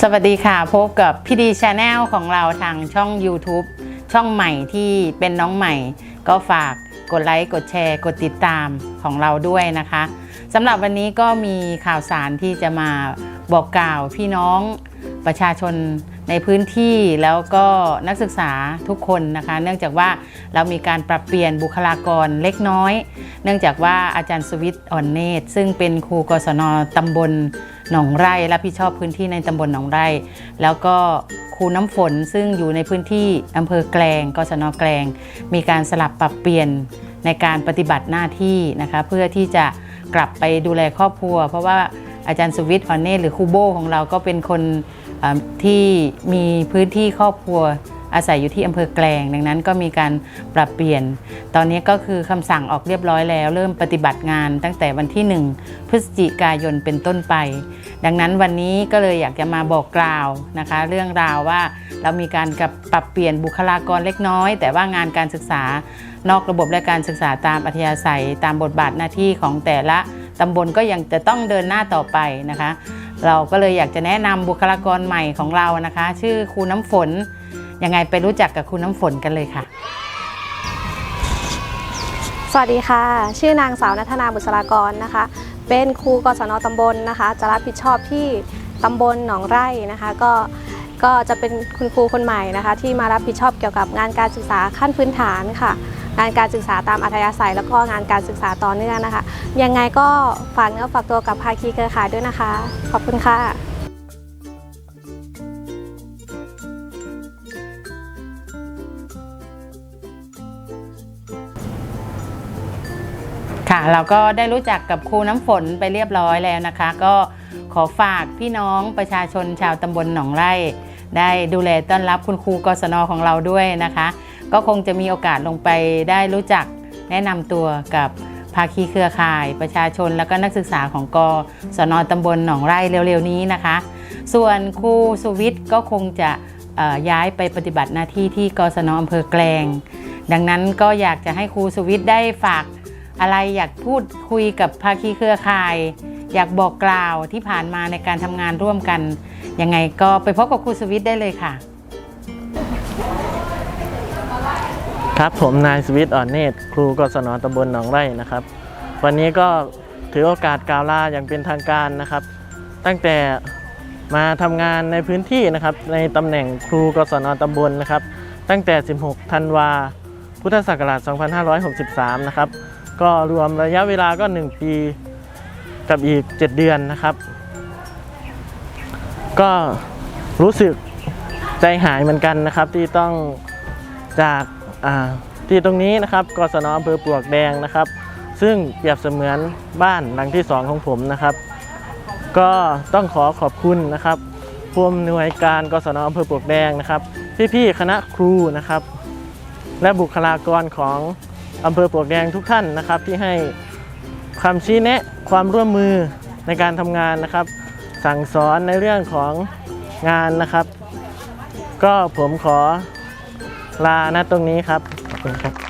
สวัสดีค่ะ พบกับพี่ดีชาแนลของเราทางช่อง YouTube ช่องใหม่ที่เป็นน้องใหม่ ก็ฝากกดไลค์กดแชร์ กดติดตามของเราด้วยนะคะสำหรับวันนี้ก็มีข่าวสารที่จะมาบอกกล่าวพี่น้องประชาชนในพื้นที่แล้วก็นักศึกษาทุกคนนะคะ เนื่องจากว่าเรามีการปรับเปลี่ยนบุคลากรเล็กน้อย เนื่องจากว่าอาจารย์สวิทย์อ่อนเนตรซึ่งเป็นครูกศนตำบล หนองไร่รับผิดชอบพื้นที่ในตำบลหนองไร่ แล้วก็ครูน้ำฝนซึ่งอยู่ในพื้นที่อำเภอแกลงกศนแกลง มีการสลับปรับเปลี่ยนในการปฏิบัติหน้าที่นะคะเพื่อที่จะกลับไปดูแลครอบครัว เพราะว่าอาจารย์สุวิทย์อ่อนเนตรหรือครูโบของเราก็เป็นคนที่มีพื้นที่ครอบครัว อาศัยอยู่ที่อำเภอแกลง ดังนั้นก็มีการปรับเปลี่ยน ตอนนี้ก็คือคำสั่งออกเรียบร้อยแล้ว เริ่มปฏิบัติงานตั้งแต่วันที่ 1 พฤศจิกายนเป็นต้นไป ดังนั้นวันนี้ก็เลยอยากจะมาบอกกล่าวนะคะ เรื่องราวว่าเรามีการกับปรับเปลี่ยนบุคลากรเล็กน้อย แต่ว่างานการศึกษานอกระบบและการศึกษาตามอัธยาศัยตามบทบาทหน้าที่ของแต่ละตำบลก็ยังจะต้องเดินหน้าต่อไปนะคะ เราก็เลยอยากจะแนะนำบุคลากรใหม่ของเรานะคะ ชื่อครูน้ำฝน ยังไงไปรู้จักกับคุณน้ำฝนกันเลยค่ะ สวัสดีค่ะ ชื่อนางสาวนัทนาบุษรากรนะคะ เป็นครูกศนตำบลนะคะ จะรับผิดชอบที่ตำบลหนองไร่นะคะ ก็ก็จะเป็นคุณครูคนใหม่นะคะ ที่มารับผิดชอบเกี่ยวกับงานการศึกษาขั้นพื้นฐานค่ะ งานการศึกษาตามอัธยาศัย แล้วก็งานการศึกษาต่อเนื่องนะคะ ยังไงก็ฝากเนื้อฝากตัวกับภาคีเครือข่ายด้วยนะคะ ขอบคุณค่ะ ค่ะ เราก็ได้รู้จักกับครูน้ำฝนไปเรียบร้อยแล้วนะคะ ก็ขอฝากพี่น้องประชาชนชาวตำบลหนองไร่ ได้ดูแลต้อนรับคุณครูกศนของเราด้วยนะคะ ก็คงจะมีโอกาสลงไปได้รู้จักแนะนำตัวกับภาคีเครือข่าย ประชาชนแล้วก็นักศึกษาของกศนตำบลหนองไร่เร็วๆนี้นะคะ ส่วนครูสุวิทย์ก็คงจะย้ายไปปฏิบัติหน้าที่ที่กศนอำเภอแกลง ดังนั้นก็อยากจะให้ครูสุวิทย์ได้ฝาก อะไรอยากพูดคุยกับภาคีเครือข่าย อยากบอกกล่าวที่ผ่านมาในการทำงานร่วมกัน ยังไงก็ไปพบกับครูสวิทได้เลยค่ะ ครับผมนายสวิทอ่อนเนตรครูกศนตำบลหนองไร่นะครับ วันนี้ก็ถือโอกาสกล่าวลาอย่างเป็นทางการนะครับ ตั้งแต่มาทำงานในพื้นที่นะครับในตำแหน่งครูกศนตำบลนะครับ ตั้งแต่ 16 ธันวา พุทธศักราช 2563 นะครับ ก็รวมระยะเวลาก็ 1 ปีกับอีก 7 เดือนนะครับ ก็รู้สึกใจหายเหมือนกันนะครับ ที่ต้องจากที่ตรงนี้นะครับกศนอำเภอปลวกแดงนะครับ ซึ่งเปรียบเสมือนบ้านหลังที่สองของผมนะครับ ก็ต้องขอขอบคุณนะครับผู้อำนวยการกศนอำเภอปลวกแดงนะครับ พี่ๆคณะครูนะครับ และบุคลากรของ อำเภอปลวกแดงทุกท่านนะครับ ที่ให้คำชี้แนะความร่วมมือในการทำงานนะครับ สั่งสอนในเรื่องของงานนะครับ ก็ผมขอลาณตรงนี้ครับขอบคุณครับ